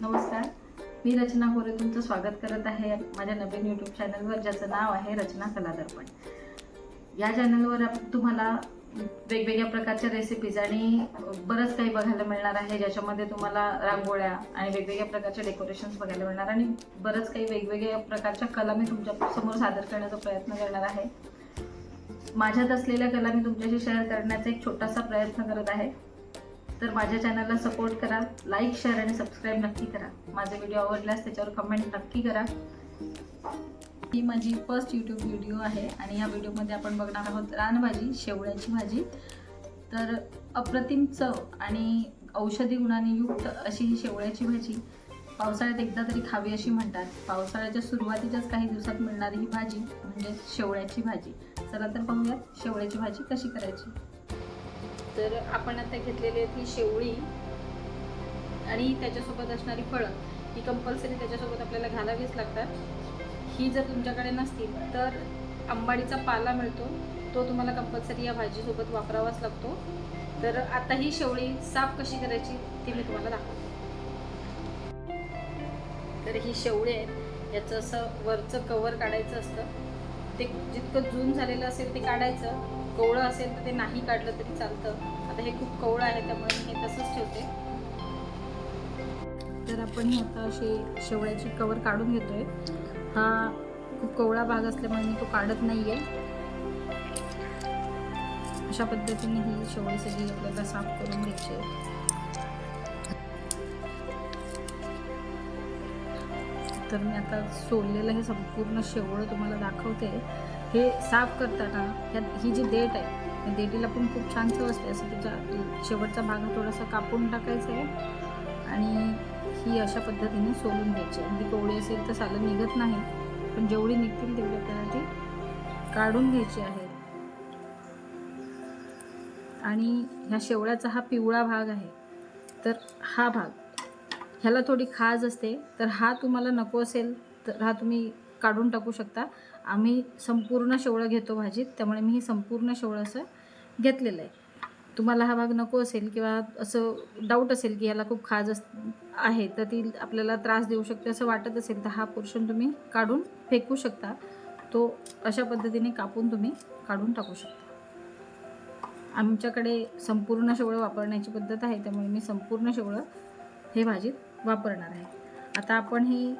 नमस्कार. मी रचना गोरे तुमचं स्वागत करत आहे माझ्या नवीन यूट्यूब चॅनलवर ज्याचं नाव आहे रचना कला दर्पण या चॅनलवर तुम्हाला वेगवेगळ्या प्रकारच्या रेसिपीज आणि बरंच काही बघायला मिळणार आहे ज्याच्यामध्ये तुम्हाला रांगोळ्या आणि वेगवेगळ्या प्रकारच्या डेकोरेशन्स बघायला मिळणार आणि बरंच काही वेगवेगळ्या प्रकारच्या कला मी तुमच्यासमोर सादर करण्याचा प्रयत्न करणार आहे. माझ्यात असलेल्या कला मी तुमच्याशी शेअर करण्याचा एक छोटासा प्रयत्न करत आहे. तर माझ्या चॅनलला सपोर्ट करा. लाईक शेअर आणि सबस्क्राईब नक्की करा. माझा व्हिडिओ आवडल्यास त्याच्यावर कमेंट नक्की करा. ही माझी फर्स्ट यूट्यूब व्हिडिओ आहे आणि या व्हिडिओमध्ये आपण बघणार आहोत रानभाजी शेवळ्याची भाजी. तर अप्रतिम चव आणि औषधी गुणांनी युक्त अशी ही शेवळ्याची भाजी पावसाळ्यात एकदा तरी खावी अशी म्हणतात. पावसाळ्याच्या सुरुवातीच्याच काही दिवसात मिळणारी ही भाजी म्हणजे शेवळ्याची भाजी. चला तर पाहूयात शेवळ्याची भाजी कशी करायची. तर आपण आता घेतलेली आहेत ती शेवळी. आणि त्याच्यासोबत असणारी फळं ही कंपल्सरी त्याच्यासोबत आपल्याला घालावीच लागतात. ही जर तुमच्याकडे नसतील तर आंबाडीचा पाला मिळतो. तो तुम्हाला कंपल्सरी या भाजीसोबत वापरावाच लागतो. तर आता ही शेवळी साफ कशी करायची ती मी तुम्हाला दाखवते. तर ही शेवळी आहेत. याचं असं वरचं कवर काढायचं असतं. ते जितकं जून झालेलं असेल ते काढायचं. कवळं असेल तर ते नाही काढलं तरी चालतं. आता हे खूप कवळं आहे त्यामुळे मी हे तसंच ठेवते. तर आपण हे आता असे शेवळ्याची कवर काढून घेतोय. हा खूप कवळा भाग असल्यामुळे मी तो काढत नाहीये. अशा पद्धतीने ही शेवळी सगळी आपल्याला साफ करून घ्यायची आहे. तर मी आता सोललेलं हे संपूर्ण शेवळं तुम्हाला दाखवते. हे साफ करताना ह्यात ही जी देठ आहे त्या देठीला पण खूप छान चव असते. असं त्याच्या शेवटचा भाग थोडासा कापून टाकायचा आहे आणि ही अशा पद्धतीने सोलून घ्यायची अगदी कोवळी असेल तर सालं निघत नाही पण जेवढी निघतील तेवढी आपल्याला ती काढून घ्यायची आहे. आणि ह्या शेवळ्याचा हा पिवळा भाग आहे. तर हा भाग ह्याला थोडी खाज असते. तर हा तुम्हाला नको असेल तर हा तुम्ही काढून टाकू शकता. आम्ही संपूर्ण शेवळं घेतो भाजीत त्यामुळे मी ही संपूर्ण शेवळं असं घेतलेलं आहे. तुम्हाला हा भाग नको असेल किंवा असं डाऊट असेल की याला खूप खाज अस आहे तर ती आपल्याला त्रास देऊ शकते असं वाटत असेल तर हा पोर्शन तुम्ही काढून फेकू शकता. तो अशा पद्धतीने कापून तुम्ही काढून टाकू शकता. आमच्याकडे संपूर्ण शेवळं वापरण्याची पद्धत आहे त्यामुळे मी संपूर्ण शेवळं हे भाजीत वापरणार आहे. आता आपण ही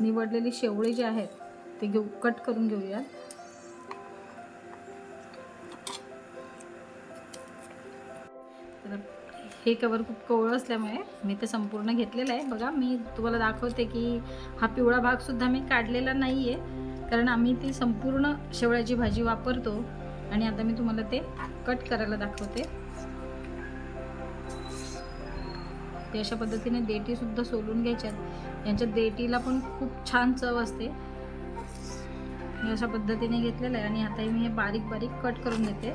निवडलेली शेवळे जे आहेत ते घेऊ कट करून घेऊया तर हे कवर खूप कवळं असल्यामुळे मी ते संपूर्ण घेतलेलं आहे. बघा मी तुम्हाला दाखवते की हा पिवळा भाग सुद्धा मी काढलेला नाही आहे कारण आम्ही ती संपूर्ण शेवळ्याची भाजी वापरतो आणि आता मी तुम्हाला ते कट करायला दाखवते. ते अशा पद्धतीने देठी सुद्धा सोलून घ्यायच्यात. यांच्या देठीला पण खूप छान चव असते. मी अशा पद्धतीने घेतलेलं आहे आणि आता मी हे बारीक बारीक कट करून घेते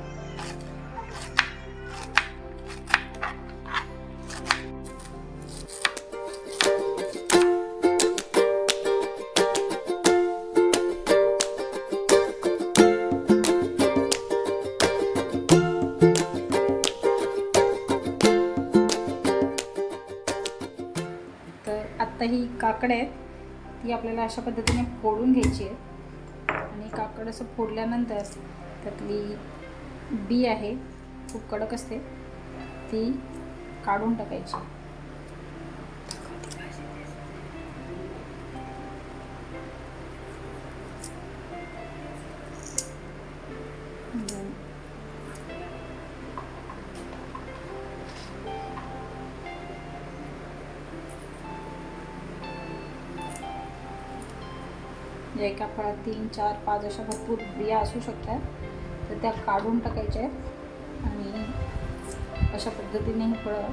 तर आत्ता ही काकड आहे ती आपल्याला अशा पद्धतीने फोडून घ्यायची आहे. आणि काकड असं फोडल्यानंतर त्यातली बी आहे खूप कडक असते ती काढून टाकायची. म्हणजे एका फळात तीन चार पाच अशा भरपूर बिया असू शकतात. तर त्या काढून टाकायच्या आहेत. आणि अशा पद्धतीने ही फळं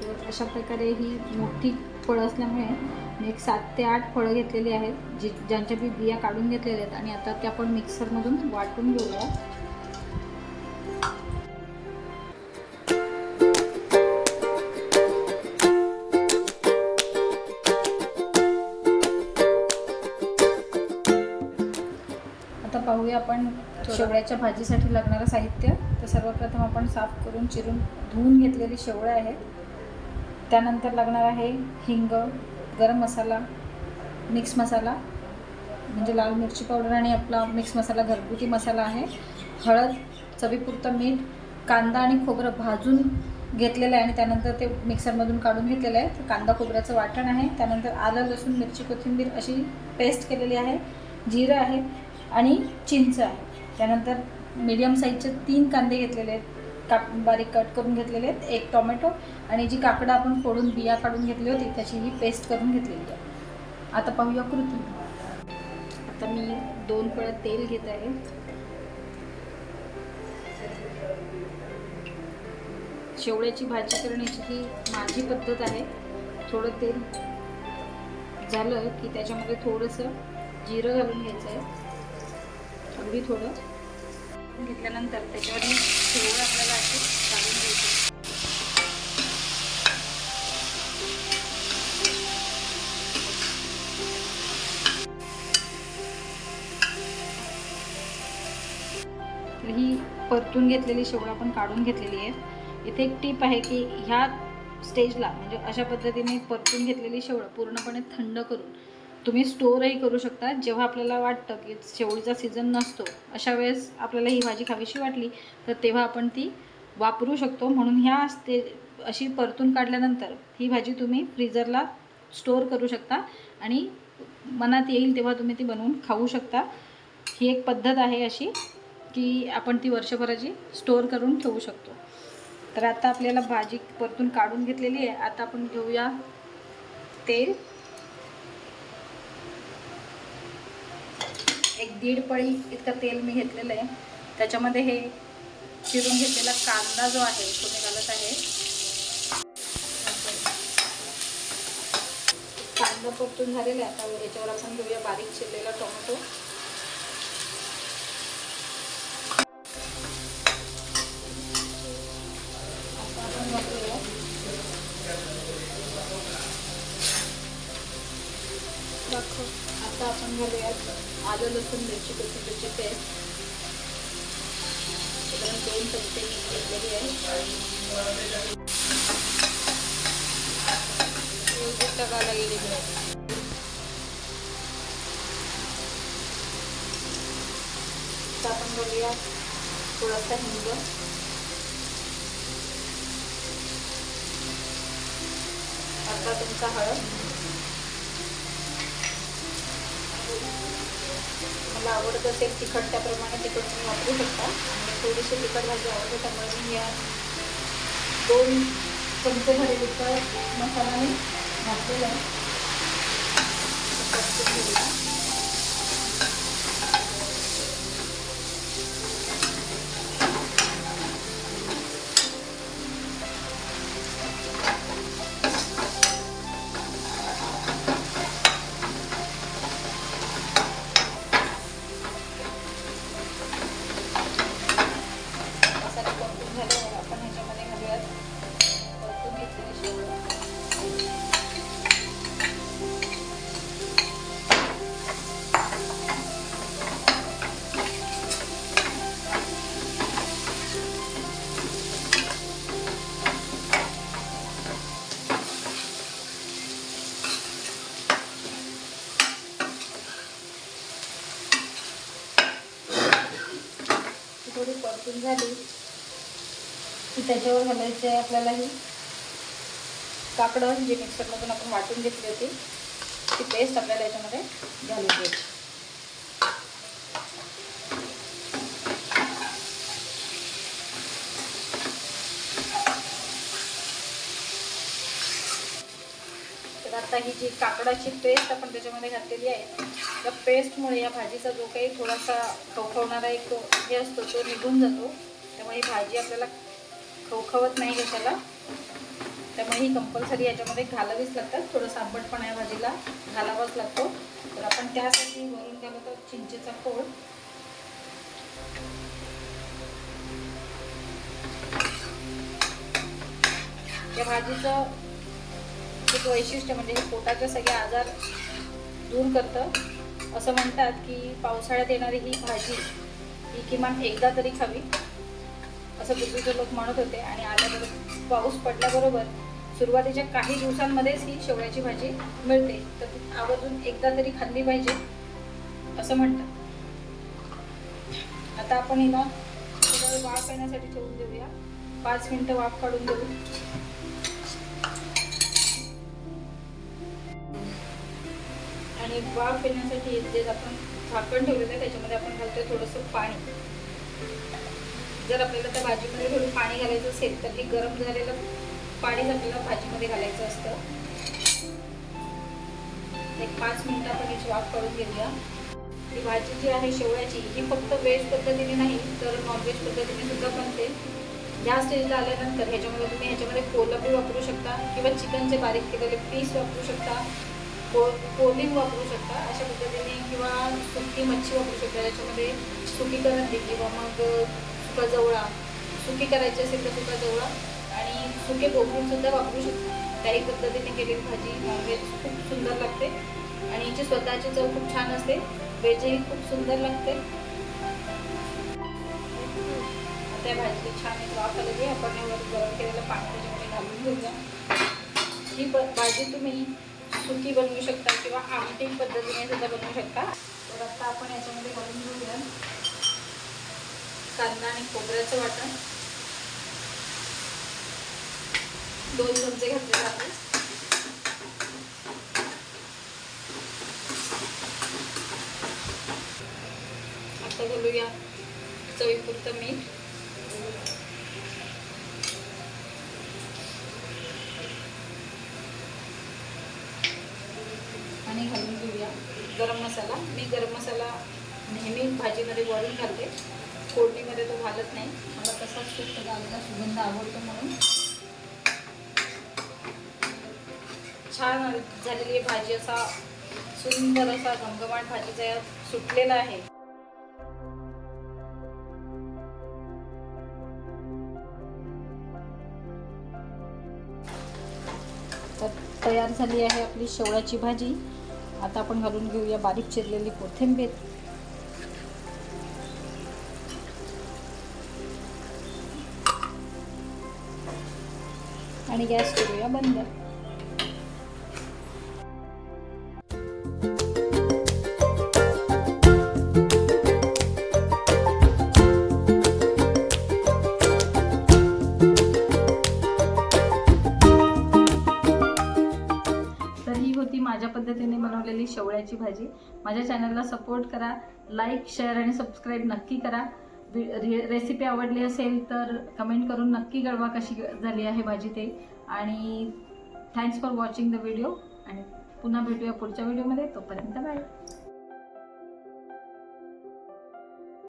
तर अशा प्रकारे ही मोठी फळं असल्यामुळे मी एक सात ते आठ फळं घेतलेली आहेत जी ज्यांच्या बी बिया काढून घेतलेल्या आहेत. आणि आता त्या आपण मिक्सरमधून वाटून घेऊया. आपण शेवळ्याच्या भाजीसाठी लागणारं साहित्य तर सर्वप्रथम आपण साफ करून चिरून धुवून घेतलेली शेवळ्या आहेत. त्यानंतर लागणार आहे हिंग गरम मसाला मिक्स मसाला म्हणजे लाल मिरची पावडर आणि आपला मिक्स मसाला घरगुती मसाला आहे. हळद चवीपुरतं मीठ कांदा आणि खोबरं भाजून घेतलेलं आहे आणि त्यानंतर ते मिक्सरमधून काढून घेतलेलं आहे. तर कांदा खोबऱ्याचं वाटण आहे. त्यानंतर आलं लसूण मिरची कोथिंबीर अशी पेस्ट केलेली आहे. जिरं आहे. आणि चिंच आहे. त्यानंतर मीडियम साईजचे तीन कांदे घेतलेले आहेत. काप बारीक कट करून घेतलेले आहेत. एक टोमॅटो आणि जी काकडं आपण फोडून बिया काढून घेतली होती त्याची ही पेस्ट करून घेतलेली आहे. आता पाहूया कृती. आता मी दोन पळत तेल घेत आहे. शेवळ्याची भाजी करण्याची ही माझी पद्धत आहे. थोडं तेल झालं की त्याच्यामध्ये थोडंसं जिरं घालून घ्यायचं आहे. अगदी थोडं. घेतल्यानंतर त्याच्यावर शेवळ आपल्याला अशी काढून घ्यायची. तर ही परतून घेतलेली शेवळ आपण काढून घेतलेली आहे. इथे एक टीप आहे की ह्या स्टेजला म्हणजे अशा पद्धतीने परतून घेतलेली शेवळ पूर्णपणे थंड करून तुम्ही स्टोअरही करू शकता. जेव्हा आपल्याला वाटतं की शेवळीचा सीझन नसतो अशा वेळेस आपल्याला ही भाजी खावीशी वाटली तर तेव्हा आपण ती वापरू शकतो. म्हणून ह्या ते अशी परतून काढल्यानंतर ही भाजी तुम्ही फ्रीजरला स्टोअर करू शकता आणि मनात येईल तेव्हा तुम्ही ती बनवून खाऊ शकता. ही एक पद्धत आहे अशी की आपण ती वर्षभराची स्टोअर करून ठेवू शकतो. तर आता आपल्याला भाजी परतून काढून घेतलेली आहे. आता आपण घेऊया तेल. एक दीड पळी इतकं तेल मी घेतलेलं आहे. त्याच्यामध्ये हे चिरून घेतलेला कांदा जो आहे तो मी घालत आहे. कांदा परतून झालेला आहे. आता याच्यावर आपण घेऊया बारीक चिरलेला टोमॅटो. आता आपण घालूया आलं लसूण मिरची कोथिंबीरची पेस्ट साधारण दोन चमचे मी घेतलेली आहे. आपण बघूया थोडासा हिंग. अर्धा चमचा हळद. तुम्हाला आवडत असेल तिखट त्याप्रमाणे तिखट तुम्ही वापरू शकता. आणि थोडीशी तिखट भाजी आवडते त्यामुळे मी या दोन चमचे झाले इतका मसाला मी घातलेला आहे. की त्याच्यावर घालायचे आहे आपल्याला ही. काकडं जे मिक्सरमधून आपण वाटून घेतली होती ती पेस्ट आपल्याला याच्यामध्ये घालून घ्यायची. तर आता ही जी काकडाची पेस्ट आपण त्याच्यामध्ये घातलेली आहे त्या पेस्टमुळे या भाजीचा जो काही थोडासा खवखवणारा एक हे असतो तो निघून जातो. त्यामुळे ही भाजी आपल्याला खवखवत नाही कशाला. त्यामुळे ही कंपल्सरी याच्यामध्ये घालावीच लागतात. थोडंसं आंबटपणा या भाजीला घालावाच लागतो. तर आपण त्यासाठी वरून घालतो चिंचेचा फोड. या भाजीचं एक वैशिष्ट्य म्हणजे हे पोटाचे सगळे आजार दूर करतं. असं म्हणतात की पावसाळ्यात येणारी ही भाजी ही किमान एकदा तरी खावी. असं पूर्वीचे लोक म्हणत होते. आणि आल्याबरोबर पाऊस पडल्याबरोबर सुरुवातीच्या काही दिवसांमध्येच ही शेवळ्याची भाजी मिळते. तर ती आवर्जून एकदा तरी खाल्ली पाहिजे असं म्हणतात. आता आपण हिला वाफ येण्यासाठी ठेवून देऊया. पाच मिनिटं वाफ काढून देऊ. आणि वाफ येण्यासाठी जे आपण झाकण ठेवलेलं आहे त्याच्यामध्ये आपण घालतोय थोडंसं पाणी. जर आपल्याला त्या भाजीमध्ये थोडं पाणी घालायचं असेल तर हे गरम झालेलं पाणीच आपल्याला भाजीमध्ये घालायचं असतं. एक पाच मिनिटं आपण याची वाफ करून घेऊया. ही भाजी जी आहे शेवळ्याची ही फक्त व्हेज पद्धतीने नाही तर नॉनव्हेज पद्धतीने सुद्धा बनते. ह्या स्टेजला आल्यानंतर ह्याच्यामध्ये तुम्ही ह्याच्यामध्ये कोलंबी वापरू शकता किंवा चिकनचे बारीक केलेले पीस वापरू शकता को कोलिंग वापरू शकता अशा पद्धतीने किंवा सुकी मच्छी वापरू शकता. याच्यामध्ये सुकी करंदी किंवा मग सुका जवळा सुकी करायची असेल तर सुका जवळा आणि सुके बोंबील सुद्धा वापरू शकता. त्याही पद्धतीने केलेली भाजी नॉनव्हेज खूप सुंदर लागते आणि हिची स्वतःची चव खूप छान असते. व्हेजही खूप सुंदर लागते. त्या भाजीची छान एक वाफ आलेली आपण यावर गरम केलेलं पाणी त्याच्यामध्ये घालून घेऊया. ही भाजी तुम्ही सुकी बनवू शकता किंवा आमटी पद्धतीने सुद्धा बनवू शकता. तर आता आपण याच्यामध्ये घालून घेऊया. कांदा आणि खोबऱ्याचं वाटण. दोन चमचे घातले जाते आता घालूया चवीपुरतं मीठ. आणि घालून घेऊया गरम मसाला. मी गरम मसाला नेहमी भाजीमध्ये वरून घालते. फोडणीमध्ये नाही. मला तसाच शुद्ध घालायला सुगंध आवडतो म्हणून. छान झालेली भाजी. असा सुंदर असा घमघमाट भाजीचा सुटलेला आहे. तर तयार झाली आहे आपली शेवळ्याची भाजी. आता आपण घालून घेऊया बारीक चिरलेली कोथिंबीर. आणि गॅस करूया बंद. होती माझ्या पद्धतीने बनवलेली शेवळ्याची भाजी. माझ्या चॅनलला सपोर्ट करा लाईक शेअर आणि सबस्क्राईब नक्की करा. रेसिपी आवडली असेल तर कमेंट करून नक्की कळवा कशी झाली आहे भाजी ते. आणि thanks for watching the video आणि पुन्हा भेटूया पुढच्या व्हिडिओमध्ये तोपर्यंत बाय